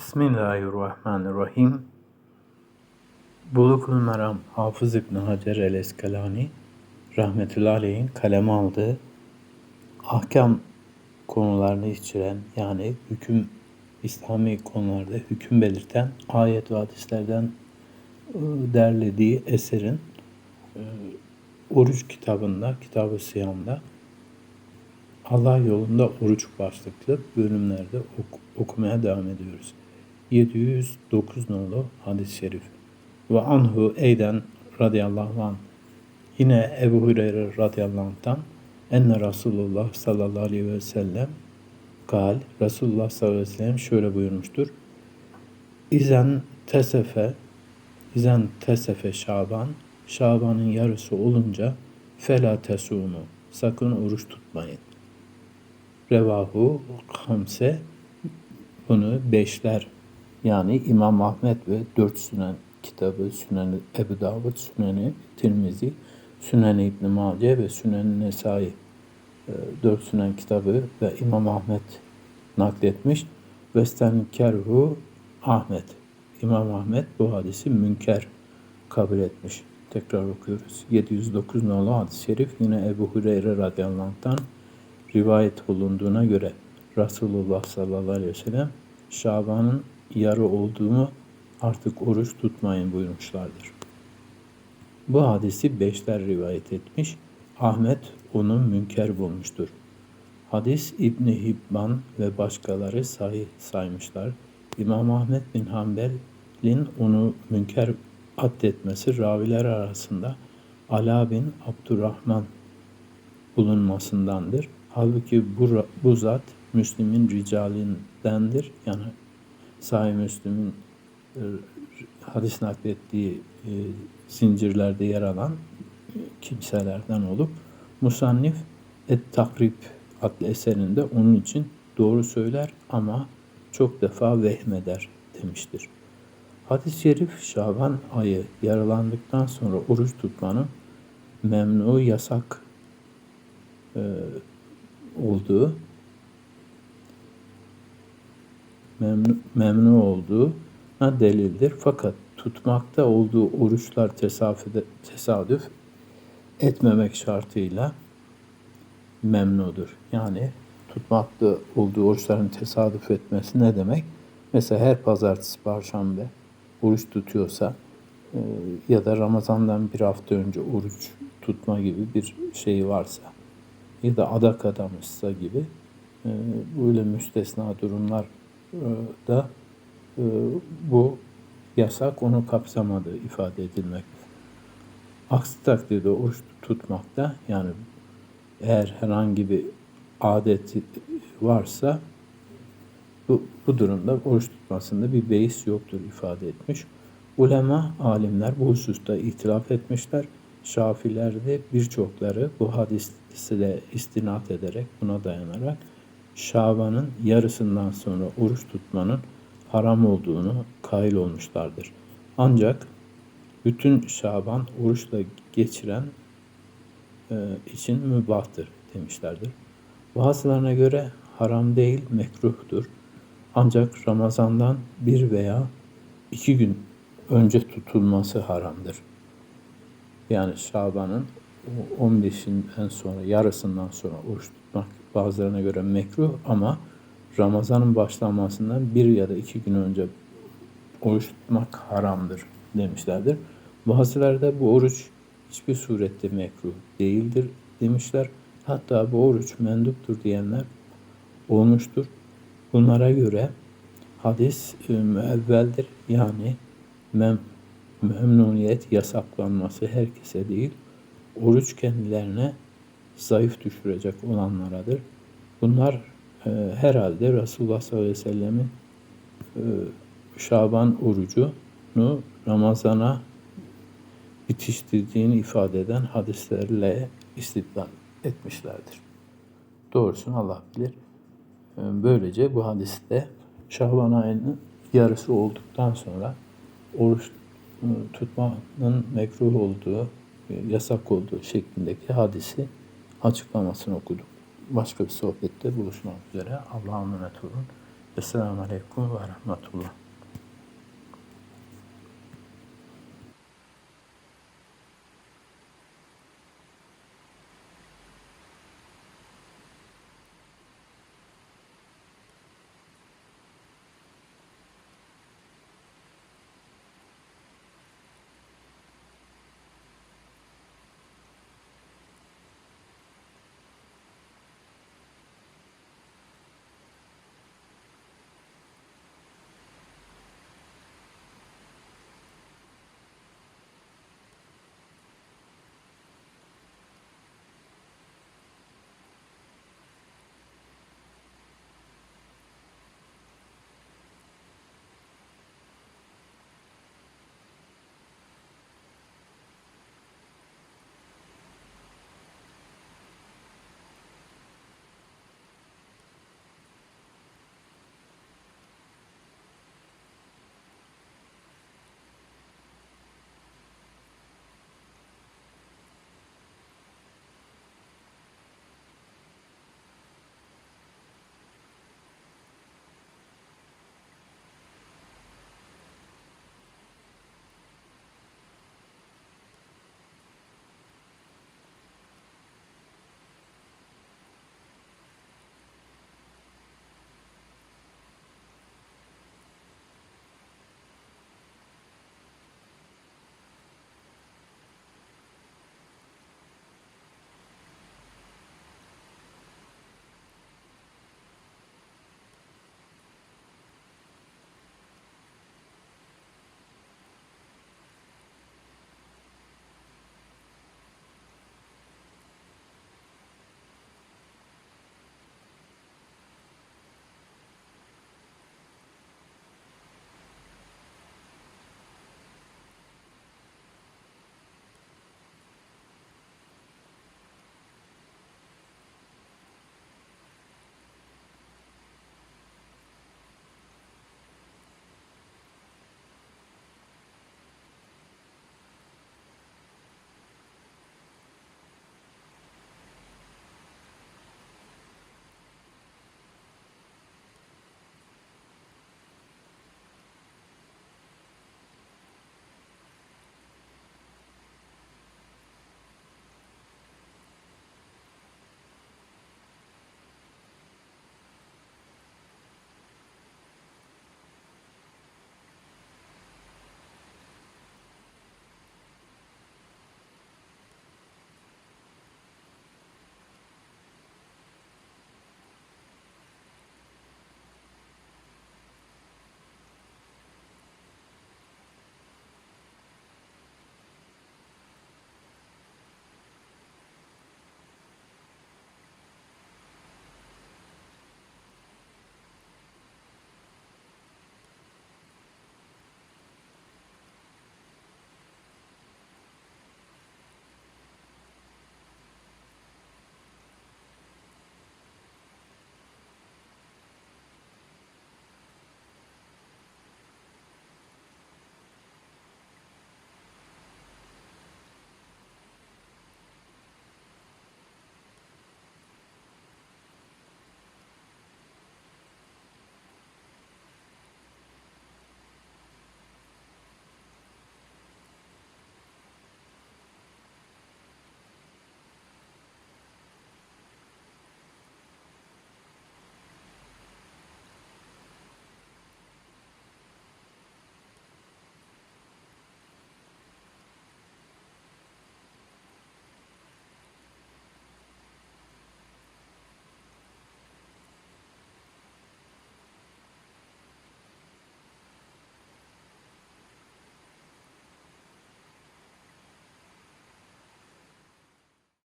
Bismillahirrahmanirrahim. Bulukul Meram Hafız İbn Hacer el Eskalani rahmetullahi aleyhin kaleme aldığı ahkam konularını içeren yani hüküm İslami konularda hüküm belirten ayet ve hadislerden e, derlediği eserin e, oruç kitabında, kitabı siyamda Allah yolunda oruç başlıklı bölümlerde ok- okumaya devam ediyoruz. 709 nolu hadis-i şerif. Ve anhu eyden radıyallahu anh. Yine Ebu Hureyre radıyallahu anh'tan enne Resulullah sallallahu aleyhi ve sellem gal Resulullah sallallahu aleyhi ve sellem şöyle buyurmuştur. İzen tesefe İzen tesefe Şaban Şaban'ın yarısı olunca fela tesunu sakın oruç tutmayın. Revahu Hamse bunu beşler yani İmam Ahmet ve dört sünen kitabı Sünen Ebu Davud, Sünen Tirmizi, Sünen İbn Mace ve Sünen Nesai e, dört sünen kitabı ve İmam Ahmet nakletmiş. Vesten Kerhu Ahmet. İmam Ahmet bu hadisi münker kabul etmiş. Tekrar okuyoruz. 709 nolu hadis-i şerif yine Ebu Hureyre radıyallahu rivayet olunduğuna göre Resulullah sallallahu aleyhi ve sellem Şaban'ın yarı olduğunu artık oruç tutmayın buyurmuşlardır. Bu hadisi beşler rivayet etmiş. Ahmet onu münker bulmuştur. Hadis İbni Hibban ve başkaları sahih saymışlar. İmam Ahmet bin Hanbel'in onu münker addetmesi raviler arasında Ala bin Abdurrahman bulunmasındandır. Halbuki bu, bu zat Müslim'in ricalindendir. Yani Sahih Müslim'in e, hadis naklettiği e, zincirlerde yer alan kimselerden olup Musannif Et Takrib adlı eserinde onun için doğru söyler ama çok defa vehmeder demiştir. Hadis-i şerif Şaban ayı yaralandıktan sonra oruç tutmanın memnu yasak e, olduğu memnu, memnu olduğu delildir. Fakat tutmakta olduğu oruçlar tesadüf, etmemek şartıyla memnudur. Yani tutmakta olduğu oruçların tesadüf etmesi ne demek? Mesela her pazartesi, perşembe oruç tutuyorsa e, ya da Ramazan'dan bir hafta önce oruç tutma gibi bir şey varsa ya da adak adamışsa gibi e, böyle müstesna durumlar da bu yasak onu kapsamadığı ifade edilmekte. Aksi takdirde oruç tutmakta yani eğer herhangi bir adet varsa bu, bu durumda oruç tutmasında bir beis yoktur ifade etmiş. Ulema, alimler bu hususta itilaf etmişler. Şafilerde birçokları bu hadisle istinat ederek, buna dayanarak Şaban'ın yarısından sonra oruç tutmanın haram olduğunu kail olmuşlardır. Ancak bütün Şaban oruçla geçiren e, için mübahtır demişlerdir. Bazılarına göre haram değil, mekruhtur. Ancak Ramazan'dan bir veya iki gün önce tutulması haramdır. Yani Şaban'ın 15'inden sonra, yarısından sonra oruç tutmak bazılarına göre mekruh ama Ramazan'ın başlamasından bir ya da iki gün önce oruç tutmak haramdır demişlerdir. Bazıları da bu oruç hiçbir surette mekruh değildir demişler. Hatta bu oruç menduptur diyenler olmuştur. Bunlara göre hadis e, müevveldir. Yani mem memnuniyet yasaklanması herkese değil, oruç kendilerine zayıf düşürecek olanlaradır. Bunlar e, herhalde Resulullah sallallahu aleyhi ve sellemin e, Şaban orucunu Ramazan'a bitiştirdiğini ifade eden hadislerle istidlal etmişlerdir. Doğrusunu Allah bilir. E, böylece bu hadiste Şaban ayının yarısı olduktan sonra oruç e, tutmanın mekruh olduğu, e, yasak olduğu şeklindeki hadisi açıklamasını okuduk. Başka bir sohbette buluşmak üzere. Allah'a emanet olun. Esselamu Aleyküm ve Rahmetullah.